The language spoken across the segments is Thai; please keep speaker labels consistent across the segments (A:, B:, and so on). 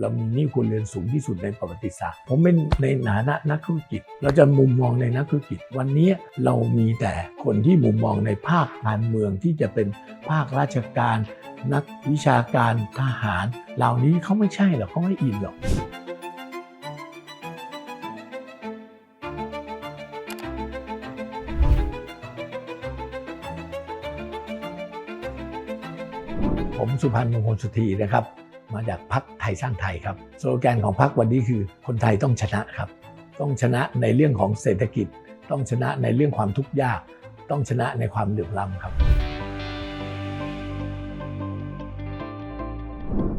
A: เรามีหนี้ครัวเรือนสูงที่สุดในประวัติศาสตร์ ผมเป็นในฐานะนักธุรกิจ เราจะมุมมองในนักธุรกิจ วันนี้เรามีแต่คนที่มุมมองในภาคการเมืองที่จะเป็นภาคราชการ นักวิชาการทหาร เหล่านี้เขาไม่ใช่หรอกเขาไม่อินหรอกผมสุพันธ์มงคลสุธีนะครับ มาจากพักไทยสร้างไทยครับสโลแกนของพักวันนี้คือคนไทยต้องชนะครับ ต้องชนะในเรื่องของเศรษฐกิจ ต้องชนะในเรื่องความทุกข์ยาก ต้องชนะในความเหลื่อมล้ำครับ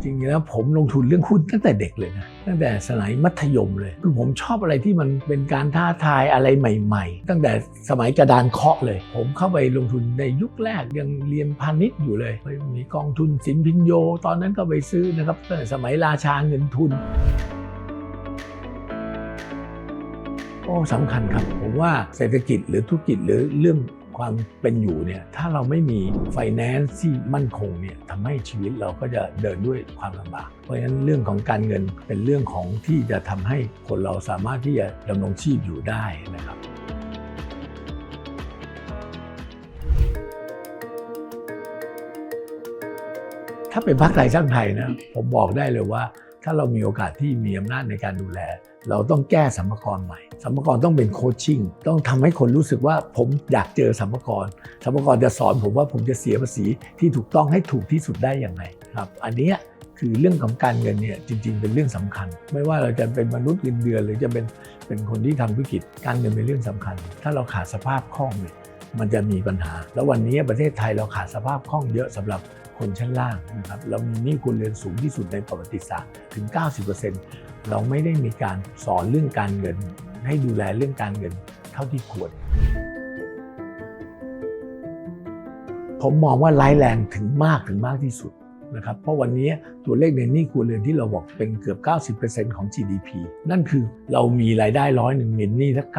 A: จริงๆแล้วผมลงทุนเรื่องหุ้นตั้งแต่เด็กเลยนะตั้งแต่สมัยมัธยมเลย คือผมชอบอะไรที่มันเป็นการท้าทายอะไรใหม่ ๆ ตั้งแต่สมัยกระดานเคาะเลย ผมเข้าไปลงทุนในยุคแรกยังเรียนพาณิชย์อยู่เลยมีกองทุนสินพินโย ตอนนั้นก็ไปซื้อนะครับตั้งแต่สมัยราชาเงินทุนโอ้สำคัญครับผมว่าเศรษฐกิจหรือธุรกิจหรือเรื่อง ความเป็นอยู่เนี่ยถ้าเราไม่มีไฟแนนซ์ที่มั่นคงเนี่ยทำให้ชีวิตเราก็จะเดินด้วยความลำบาก เพราะฉะนั้นเรื่องของการเงินเป็นเรื่องของที่จะทำให้คนเราสามารถที่จะดำรงชีพอยู่ได้นะครับถ้าเป็นพรรคไทยสร้างไทยนะผมบอกได้เลยว่า ถ้าเรามีโอกาสที่มีอำนาจในการดูแล เราต้องแก้สัมภาระใหม่ สัมภาระต้องเป็นโคชชิ่ง ต้องทำให้คนรู้สึกว่าผมอยากเจอสัมภาระสัมภาระจะสอนผมว่าผมจะเสียภาษีที่ถูกต้องให้ถูกที่สุดได้อย่างไรครับ อันนี้คือเรื่องของการเงินเนี่ยจริง ๆ เป็นเรื่องสำคัญ ไม่ว่าเราจะเป็นมนุษย์เงินเดือน หรือจะเป็นเป็นคนที่ทำธุรกิจ การเงินเป็นเรื่องสำคัญ ถ้าเราขาดสภาพคล่องเนี่ยมันจะมีปัญหา แล้ววันนี้ประเทศไทยเราขาดสภาพคล่องเยอะสำหรับ คนชั้นล่างนะครับเรามีหนี้ครัวเรือนสูงที่สุดในประวัติศาสตร์ถึง 90%เราไม่ได้มีการสอนเรื่องการเงิน ให้ดูแลเรื่องการเงินเท่าที่ควร ผมมองว่าร้ายแรงถึงมากถึงมากที่สุดนะครับเพราะวันนี้ตัวเลขในหนี้ครัวเรือนที่เราบอกเป็นเกือบ 90%ของ GDP นั่นคือเรามีรายได้ร้อยหนึ่งมีหนี้ทั้ง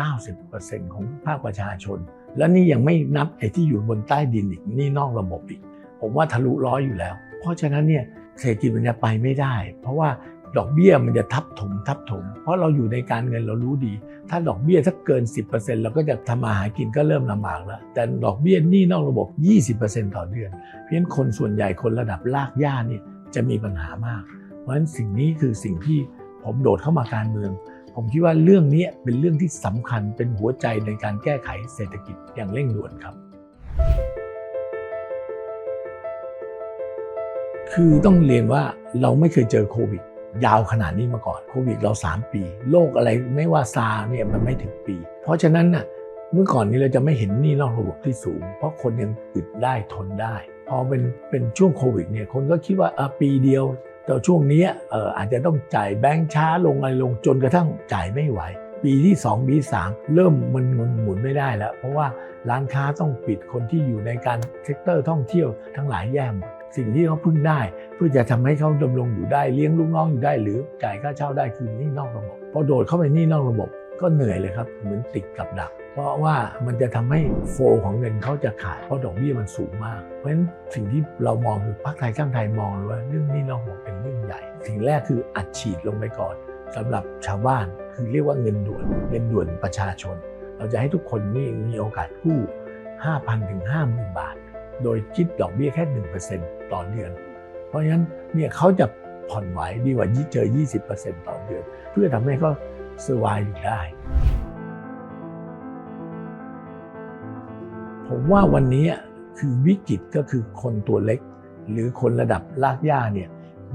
A: 90%ของภาคประชาชน และนี่ยังไม่นับไอ้ที่อยู่บนใต้ดินอีกหนี่นอกระบบอีก ผมว่าทะลุร้อยอยู่แล้ว เพราะฉะนั้นเนี่ยเศรษฐกิจมันจะไปไม่ได้ เพราะว่าดอกเบี้ยมันจะทับถมทับถม เพราะเราอยู่ในการเงินเรารู้ดี ถ้าดอกเบี้ยถ้าเกิน 10%เราก็จะทำมาหากินก็เริ่มลำบากแล้ว แต่ดอกเบี้ยนี้นอกระบบ 20%ต่อเดือน เพราะฉะนั้นคนส่วนใหญ่คนระดับลากย่าเนี่ยจะมีปัญหามาก เพราะฉะนั้นสิ่งนี้คือสิ่งที่ผมโดดเข้ามาการเมือง ผมคิดว่าเรื่องนี้เป็นเรื่องที่สำคัญเป็นหัวใจในการแก้ไขเศรษฐกิจอย่างเร่งด่วนครับ คือต้องเรียนว่าเราไม่เคยเจอโควิด ยาวขนาดนี้มาก่อนโควิดเรา 3 ปีโรคอะไรไม่ว่าซาร์เนี่ยมันไม่ถึงปี เพราะฉะนั้นน่ะเมื่อก่อนนี้เราจะไม่เห็นนี้นอกระบบที่สูง เพราะคนยังอึดได้ทนได้ พอเป็นเป็นช่วงโควิดเนี่ยคนก็คิดว่าเออปีเดียวแต่ช่วงนี้เอออาจจะต้องจ่ายแบงค์ช้าลงอะไรลงจนกระทั่งจ่ายไม่ไหว ปีที่ 2 ปีที่3เริ่มมันเงินหมุนไม่ได้แล้ว เพราะว่าร้านค้าต้องปิดคนที่อยู่ในการเซกเตอร์ท่องเที่ยวทั้งหลายแย่หมด สิ่งที่เขาพึ่งได้ เพื่อจะทำให้เขาดำรงอยู่ได้เลี้ยงลูกน้องอยู่ได้ หรือจ่ายค่าเช่าได้คือนี่นอกระบบพอโดดเข้าไปนี่นอกระบบก็เหนื่อยเลยครับ เหมือนติดกับดัก เพราะว่ามันจะทำให้โฟของเงินเขาจะขาดเพราะดอกเบี้ยมันสูงมาก เพราะฉะนั้นสิ่งที่เรามองคือพรรคไทยสร้างไทยมองเลยว่าเรื่องนี้นอกระบบเป็นเรื่องใหญ่ สิ่งแรกคืออัดฉีดลงไปก่อนสำหรับชาวบ้านคือเรียกว่าเงินด่วนเงินด่วนประชาชน เราจะให้ทุกคนนี่มีโอกาสกู้ 5,000ถึง50,000 บาท โดยคิดดอกเบี้ยแค่ 1%ต่อเดือน เพราะฉะนั้นเนี่ยเขาจะผ่อนไหวดีกว่าเจอ 20%ต่อเดือน เพื่อทำให้เขาสวายอยู่ได้ ผมว่าวันนี้คือวิกฤตก็คือคนตัวเล็ก หรือคนระดับลากย่าเนี่ย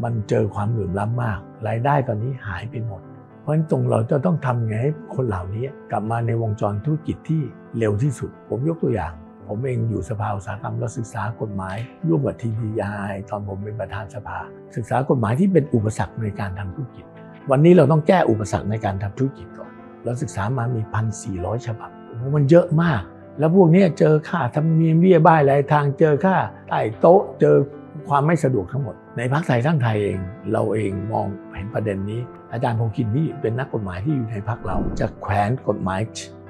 A: มันเจอความเหลื่อมล้ำมาก รายได้ตอนนี้หายไปหมด เพราะฉะนั้นตรงเราจะต้องทำไงให้คนเหล่านี้กลับมาในวงจรธุรกิจที่เร็วที่สุด ผมยกตัวอย่าง ผมเองอยู่สภาอุตสาหกรรมและศึกษากฎหมาย ร่วมกับ TDI ตอนผมเป็นประธานสภา ศึกษากฎหมายที่เป็นอุปสรรคในการทำธุรกิจ วันนี้เราต้องแก้อุปสรรคในการทำธุรกิจก่อนเราศึกษามามี 1,400 ฉบับโอ้โหมันเยอะมาก แล้วพวกนี้เจอค่าธรรมเนียมเบี้ยบ้ายรายทางเจอค่าใต้โต๊ะเจอความไม่สะดวกทั้งหมด ในพรรคไทยสร้างไทยเอง เราเองมองเห็นประเด็นนี้ อาจารย์พงศ์คินที่เป็นนักกฎหมายที่อยู่ในพรรคเรา จะแขวนกฎหมาย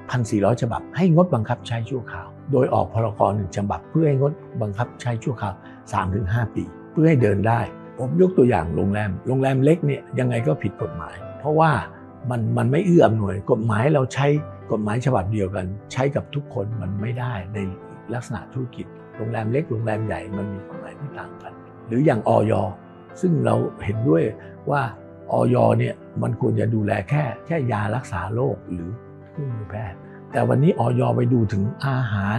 A: 1,400 ฉบับ ให้งดบังคับใช้ชั่วคราว โดยออกพรกรหนึ่งฉบับเพื่อให้งดบังคับใช้ชั่วคราว 3-5 ปี เพื่อให้เดินได้ ผมยกตัวอย่างโรงแรม โรงแรมเล็กเนี่ยยังไงก็ผิดกฎหมาย เพราะว่ามันมันไม่เอื้ออำนวย กฎหมายเราใช้กฎหมายฉบับเดียวกัน ใช้กับทุกคนมันไม่ได้ในลักษณะธุรกิจ โรงแรมเล็กโรงแรมใหญ่มันมีกฎหมายที่ต่างกัน หรืออย่างออยซึ่งเราเห็นด้วยว่าออยเนี่ยมันควรจะดูแลแค่แค่ยารักษาโรคหรือเครื่องมือแพทย์ แต่วันนี้ออยไปดูถึงอาหาร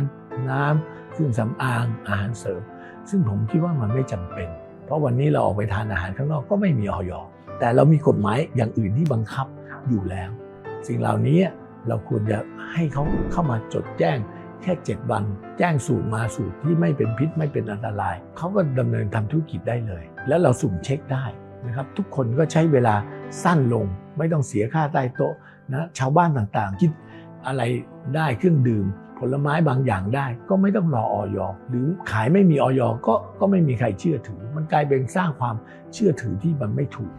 A: น้ำเครื่องสำอางอาหารเสริม ซึ่งผมคิดว่ามันไม่จำเป็น เพราะวันนี้เราออกไปทานอาหารข้างนอกก็ไม่มีออยแต่เรามีกฎหมายอย่างอื่นที่บังคับอยู่แล้ว สิ่งเหล่านี้เราควรจะให้เขาเข้ามาจดแจ้งแค่ 7 วัน แจ้งสูตรมาสูตรที่ไม่เป็นพิษไม่เป็นอันตราย เขาก็ดำเนินทำธุรกิจได้เลย แล้วเราสุ่มเช็คได้นะครับ ทุกคนก็ใช้เวลาสั้นลง ไม่ต้องเสียค่าใต้โต๊ะนะชาวบ้านต่างๆคิด อะไรได้เครื่องดื่ม ผลไม้บางอย่างได้ ก็ไม่ต้องรอออยหรือขายไม่มีออยก็ก็ไม่มีใครเชื่อถือ มันกลายเป็นสร้างความเชื่อถือที่มันไม่ถูก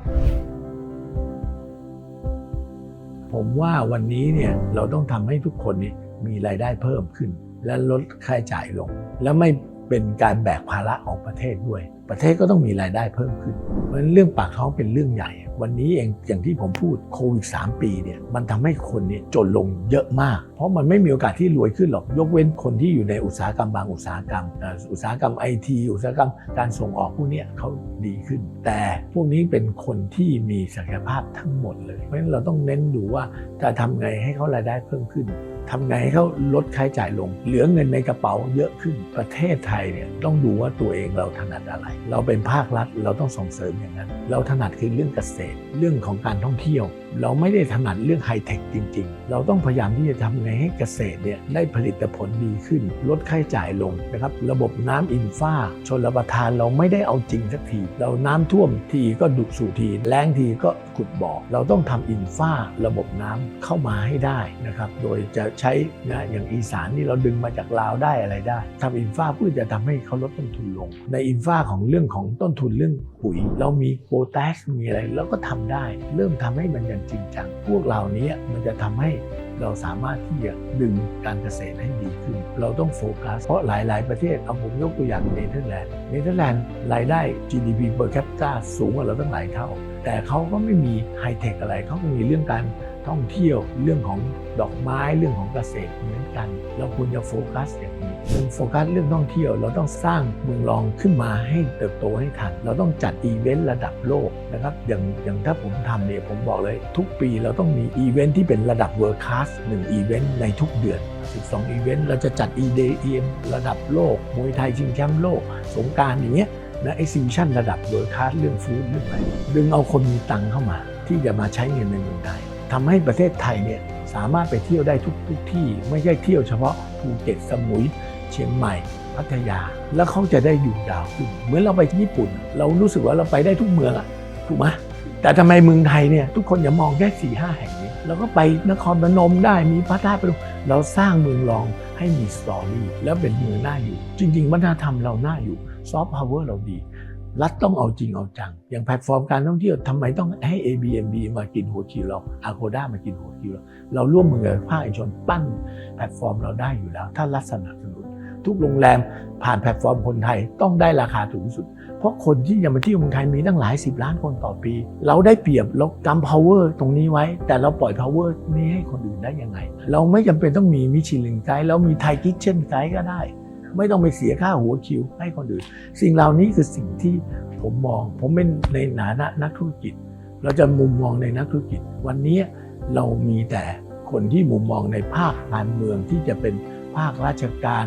A: ผมว่าวันนี้เนี่ยเราต้องทำให้ทุกคนนี่มีรายได้เพิ่มขึ้น และลดค่าใช้จ่ายลง และไม่ เป็นการแบกภาระของประเทศด้วย ประเทศก็ต้องมีรายได้เพิ่มขึ้น เพราะฉะนั้นเรื่องปากท้องเป็นเรื่องใหญ่ วันนี้เองอย่างที่ผมพูดโควิด3ปีเนี่ยมันทำให้คนเนี่ยจนลงเยอะมาก เพราะมันไม่มีโอกาสที่รวยขึ้นหรอกยกเว้นคนที่อยู่ในอุตสาหกรรมบางอุตสาหกรรม อุตสาหกรรมไอทีอุตสาหกรรมการส่งออกพวกนี้เขาดีขึ้น แต่พวกนี้เป็นคนที่มีศักยภาพทั้งหมดเลย เพราะฉะนั้นเราต้องเน้นดูว่าจะทำไงให้เขารายได้เพิ่มขึ้น ทำไงให้เขาลดค่าใช้จ่ายลง เหลือเงินในกระเป๋าเยอะขึ้นประเทศไทยเนี่ยต้องดูว่าตัวเองเราถนัดอะไร เราเป็นภาครัฐเราต้องส่งเสริมอย่างนั้น เราถนัดคือเรื่องเกษตร เรื่องของการท่องเที่ยว เราไม่ได้ถนัดเรื่องไฮเทคจริง ๆ เราต้องพยายามที่จะทำไงให้เกษตรเนี่ยได้ผลิตผลดีขึ้น ลดค่าใช้จ่ายลงนะครับระบบน้ำอินฟ้าชนระประทานเราไม่ได้เอาจริงสักทีเราน้ำท่วมทีก็ดุสู่ทีแล้งทีก็ ขุดบ่อ เราต้องทำอินฟ้าระบบน้ำเข้ามาให้ได้นะครับโดยจะใช้นะอย่างอีสานนี่เราดึงมาจากลาวได้อะไรได้ทำอินฟ้าเพื่อจะทำให้เขาลดต้นทุนลง ในอินฟ้าของเรื่องของต้นทุนเรื่องปุ๋ย เรามีโปรแทสมีอะไรเราก็ทำได้ เริ่มทำให้มันอย่างจริงจังพวกเหล่านี้มันจะทำให้ เราสามารถที่จะดึงการเกษตรให้ดีขึ้น เราต้องโฟกัส เพราะหลาย ๆ ประเทศเอาผมยกตัวอย่างเนเธอร์แลนด์เนเธอร์แลนด์รายได้ GDP per capita สูงกว่าเราตั้งหลายเท่า แต่เขาก็ไม่มีไฮเทคอะไรเขาก็มีเรื่องการ ท่องเที่ยวเรื่องของดอกไม้เรื่องของเกษตรเหมือนกัน เราควรจะโฟกัสอย่างนี้โฟกัสเรื่องท่องเที่ยวเราต้องสร้างเมืองรองขึ้นมาให้เติบโตให้ทัน เราต้องจัดอีเวนต์ระดับโลกนะครับอย่างอย่างถ้าผมทำเนี่ยผมบอกเลย ทุกปีเราต้องมีอีเวนต์ที่เป็นระดับเวิร์คคลาสหนึ่งอีเวนต์ในทุกเดือน 12 อีเวนต์เราจะจัด EDM ระดับโลกมวยไทยชิงแชมป์โลก สงการอย่างเงี้ยนะเอ็กซิบิชันระดับเวิร์คคลาสเรื่องฟู้ดเรื่องอะไรดึงเอาคนมีตังค์เข้ามา ที่จะมาใช้เงินในเมืองไทย ทำให้ประเทศไทยเนี่ยสามารถไปเที่ยวได้ทุกทุกที่ ไม่ใช่เที่ยวเฉพาะภูเก็ตสมุย เชียงใหม่ พัทยา แล้วเขาจะได้อยู่ดาวขึ้นเหมือนเราไปญี่ปุ่น เรารู้สึกว่าเราไปได้ทุกเมืองอะถูกไหมแต่ทำไมเมืองไทยเนี่ยทุกคนอย่ามองแค่สี่ห้าแห่งนี้เราก็ไปนครพนมได้มีพระธาตุพนมเราสร้างเมืองรองให้มีสตอรี่แล้วเป็นเมืองน่าอยู่ จริง ๆ วัฒนธรรมเราน่าอยู่ซอฟต์พาวเวอร์เราดี รัฐต้องเอาจริงเอาจัง อย่างแพลตฟอร์มการท่องเที่ยวทำไมต้องให้ Airbnb มากินหัวคิวเรา Agoda มากินหัวคิวเรา เราร่วมมือกับภาคเอกชนปั้นแพลตฟอร์มเราได้อยู่แล้ว ถ้ารัฐสนับสนุน ทุกโรงแรมผ่านแพลตฟอร์มคนไทยต้องได้ราคาถูกสุด เพราะคนที่จะมาเที่ยวเมืองไทยมีตั้งหลายสิบล้านคนต่อปี เราได้เปรียบเรากำ power ตรงนี้ไว้ แต่เราปล่อย power นี้ให้คนอื่นได้ยังไง เราไม่จำเป็นต้องมีมิชลินไกด์เรามีไทยคิทเช่นไกด์ก็ได้ ไม่ต้องไปเสียค่าหัวคิวให้คนอื่น สิ่งเหล่านี้คือสิ่งที่ผมมอง ผมเป็นในฐานะนักธุรกิจ เราจะมุมมองในนักธุรกิจ วันนี้เรามีแต่คนที่มุมมองในภาคการเมืองที่จะเป็นภาคราชการ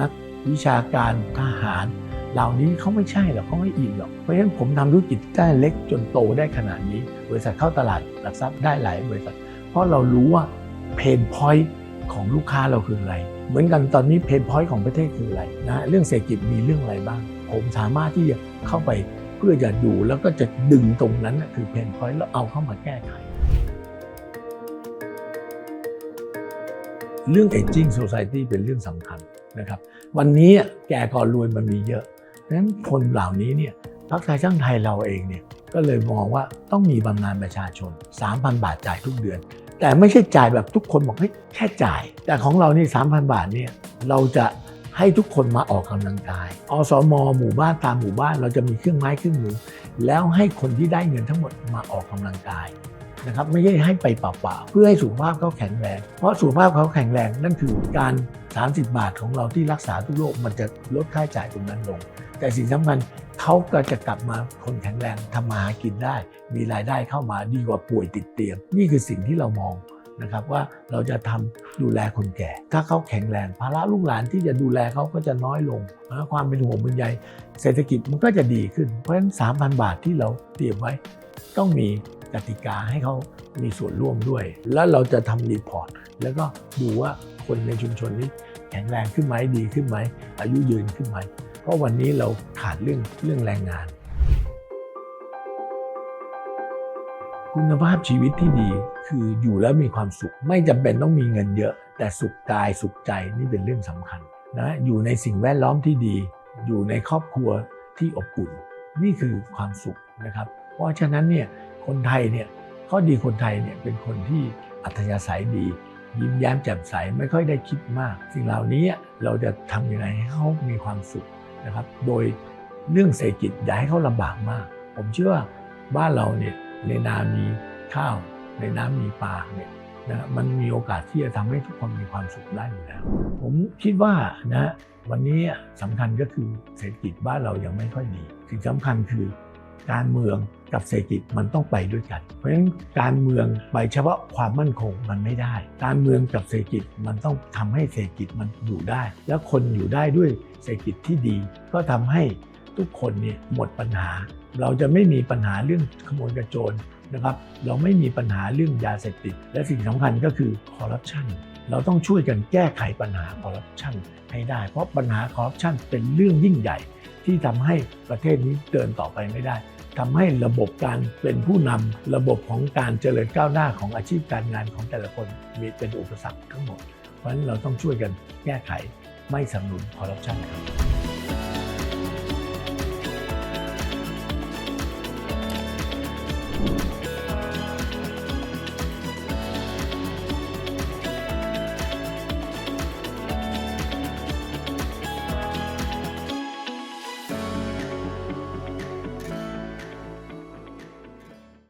A: นักวิชาการทหาร เหล่านี้เขาไม่ใช่หรอกเขาไม่อินหรอก เพราะฉะนั้นผมทำธุรกิจได้เล็กจนโตได้ขนาดนี้ บริษัทเข้าตลาดหลักทรัพย์ได้หลายบริษัท เพราะเรารู้ว่าเพนพอยต์ ของลูกค้าเราคืออะไร เหมือนกันตอนนี้เพนพอยต์ของประเทศคืออะไรนะเรื่องเศรษฐกิจมีเรื่องอะไรบ้าง ผมสามารถที่จะเข้าไปเพื่อจะดูแล้วก็จะดึงตรงนั้นคือเพนพอยต์แล้วเอาเข้ามาแก้ไขเรื่อง aging society เป็นเรื่องสำคัญนะครับ วันนี้แก่ก่อนรวยมันมีเยอะดังนั้นคนเหล่านี้เนี่ยพรรคไทยสร้างไทยเราเองเนี่ยก็เลยมองว่าต้องมีบำนาญประชาชน 3,000 บาทจ่ายทุกเดือน แต่ไม่ใช่จ่ายแบบทุกคนบอกเฮ้ยแค่จ่าย แต่ของเรานี่3,000บาทเนี่ยเราจะให้ทุกคนมาออกกำลังกาย อสม หมู่บ้านตามหมู่บ้าน เราจะมีเครื่องไม้เครื่องมือ แล้วให้คนที่ได้เงินทั้งหมดมาออกกำลังกายนะครับไม่ใช่ให้ไปเปล่าๆเพื่อให้สุขภาพเขาแข็งแรง เพราะสุขภาพเขาแข็งแรงนั่นคือการ 30 บาทของเราที่รักษาทุกโรคมันจะลดค่าใช้จ่ายตรงนั้นลง แต่สิ่งสำคัญเขาก็จะกลับมาคนแข็งแรงทำมาหากินได้ มีรายได้เข้ามาดีกว่าป่วยติดเตียง นี่คือสิ่งที่เรามองนะครับว่าเราจะทำดูแลคนแก่ ถ้าเขาแข็งแรงภาระลูกหลานที่จะดูแลเขาก็จะน้อยลงนะความเป็นห่วงเป็นใยเศรษฐกิจมันก็จะดีขึ้น เพราะฉะนั้น3,000บาทที่เราเตรียมไว้ ต้องมีกติกาให้เขามีส่วนร่วมด้วย แล้วเราจะทำรีพอร์ต แล้วก็ดูว่าคนในชุมชนนี้แข็งแรงขึ้นไหมดีขึ้นไหมอายุยืนขึ้นไหม เพราะวันนี้เราขาดเรื่องเรื่องแรงงาน คุณภาพชีวิตที่ดีคืออยู่แล้วมีความสุข ไม่จำเป็นต้องมีเงินเยอะ แต่สุขกายสุขใจนี่เป็นเรื่องสำคัญนะอยู่ในสิ่งแวดล้อมที่ดี อยู่ในครอบครัวที่อบอุ่น นี่คือความสุขนะครับ เพราะฉะนั้นเนี่ยคนไทยเนี่ยข้อดีคนไทยเนี่ยเป็นคนที่อัธยาศัยดี ยิ้มแย้มแจ่มใสไม่ค่อยได้คิดมาก สิ่งเหล่านี้เราจะทำยังไงให้เขามีความสุข นะครับ โดยเรื่องเศรษฐกิจอย่าให้เขาลำบากมาก ผมเชื่อว่าบ้านเราเนี่ยในนามีข้าว ในน้ำมีปลาเนี่ยนะมันมีโอกาสที่จะทำให้ทุกคนมีความสุขได้อยู่แล้ว ผมคิดว่านะวันนี้สำคัญก็คือเศรษฐกิจบ้านเรายังไม่ค่อยดีสิ่งสำคัญคือ การเมืองกับเศรษฐกิจมันต้องไปด้วยกัน เพราะฉะนั้นการเมืองไปเฉพาะความมั่นคงมันไม่ได้ การเมืองกับเศรษฐกิจมันต้องทำให้เศรษฐกิจมันอยู่ได้ แล้วคนอยู่ได้ด้วยเศรษฐกิจที่ดี ก็ทำให้ทุกคนเนี่ยหมดปัญหา เราจะไม่มีปัญหาเรื่องขโมยกระโจนนะครับ เราไม่มีปัญหาเรื่องยาเสพติด และสิ่งสำคัญก็คือคอร์รัปชันเราต้องช่วยกันแก้ไขปัญหาคอร์รัปชันให้ได้ เพราะปัญหาคอร์รัปชันเป็นเรื่องยิ่งใหญ่ที่ทำให้ประเทศนี้เดินต่อไปไม่ได้ ทำให้ระบบการเป็นผู้นำระบบของการเจริญก้าวหน้าของอาชีพการงานของแต่ละคนมีเป็นอุปสรรคทั้งหมด เพราะฉะนั้นเราต้องช่วยกันแก้ไขไม่สนับสนุนคอร์รัปชันครับ
B: ค